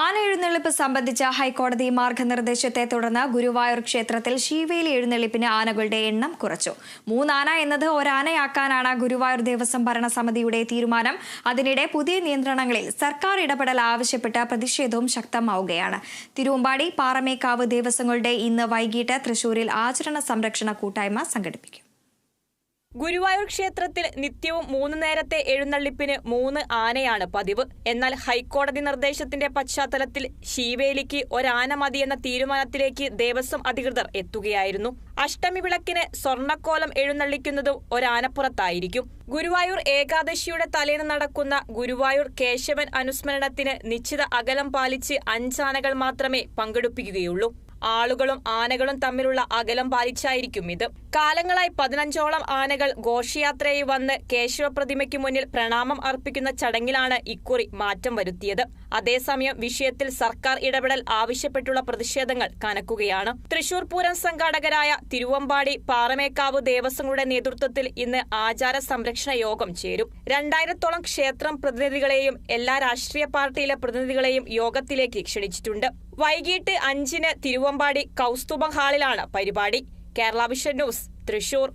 ആന എഴുന്നള്ളിപ്പ് സംബന്ധിച്ച ഹൈക്കോടതി മാർഗനിർദ്ദേശത്തെ തുടർന്ന് ഗുരുവായൂർ ക്ഷേത്രത്തിൽ ശീവേലി എഴുന്നള്ളിപ്പിന് ആനകളുടെ എണ്ണം കുറച്ചു. മൂന്നാന എന്നത് ഒരാനയാക്കാനാണ് ഗുരുവായൂർ ദേവസ്വം ഭരണസമിതിയുടെ തീരുമാനം. അതിനിടെ പുതിയ നിയന്ത്രണങ്ങളിൽ സർക്കാർ ഇടപെടൽ ആവശ്യപ്പെട്ട് പ്രതിഷേധവും ശക്തമാവുകയാണ്. തിരുവമ്പാടി പാറമേക്കാവ് ദേവസ്വങ്ങളുടെ ഇന്ന് വൈകിട്ട് തൃശൂരിൽ ആചരണ സംരക്ഷണ കൂട്ടായ്മ സംഘടിപ്പിക്കും. ഗുരുവായൂർ ക്ഷേത്രത്തിൽ നിത്യവും മൂന്ന് നേരത്തെ എഴുന്നള്ളിപ്പിന് മൂന്ന് ആനയാണ് പതിവ്. എന്നാൽ ഹൈക്കോടതി നിർദ്ദേശത്തിന്റെ പശ്ചാത്തലത്തിൽ ശീവേലിക്ക് ഒരാന മതി എന്ന തീരുമാനത്തിലേക്ക് ദേവസ്വം അധികൃതർ എത്തുകയായിരുന്നു. അഷ്ടമി വിളക്കിന് സ്വർണക്കോലം എഴുന്നള്ളിക്കുന്നതും ഒരാനപ്പുറത്തായിരിക്കും. ഗുരുവായൂർ ഏകാദശിയുടെ തലേന്ന് നടക്കുന്ന ഗുരുവായൂർ കേശവൻ അനുസ്മരണത്തിന് നിശ്ചിത അകലം പാലിച്ച് അഞ്ചാനകൾ മാത്രമേ പങ്കെടുപ്പിക്കുകയുള്ളൂ. ആളുകളും ആനകളും തമ്മിലുള്ള അകലം പാലിച്ചായിരിക്കും ഇത്. കാലങ്ങളായി പതിനഞ്ചോളം ആനകൾ ഘോഷയാത്രയായി വന്ന് കേശവപ്രതിമയ്ക്ക് മുന്നിൽ പ്രണാമം അർപ്പിക്കുന്ന ചടങ്ങിലാണ് ഇക്കുറി മാറ്റം വരുത്തിയത്. അതേസമയം വിഷയത്തിൽ സർക്കാർ ഇടപെടൽ ആവശ്യപ്പെട്ടുള്ള പ്രതിഷേധങ്ങൾ കനക്കുകയാണ്. തൃശൂർ പൂരം സംഘാടകരായ തിരുവമ്പാടി പാറമേക്കാവ് ദേവസ്വങ്ങളുടെ നേതൃത്വത്തിൽ ഇന്ന് ആചാര സംരക്ഷണ യോഗം ചേരും. രണ്ടായിരത്തോളം ക്ഷേത്രം പ്രതിനിധികളെയും എല്ലാ രാഷ്ട്രീയ പാർട്ടിയിലെ പ്രതിനിധികളെയും യോഗത്തിലേക്ക് ക്ഷണിച്ചിട്ടുണ്ട്. വൈകിട്ട് അഞ്ചിന് തിരുവമ്പാടി കൗസ്തുഭം ഹാളിലാണ് പരിപാടി. കേരള വിഷൻ ന്യൂസ് തൃശൂർ.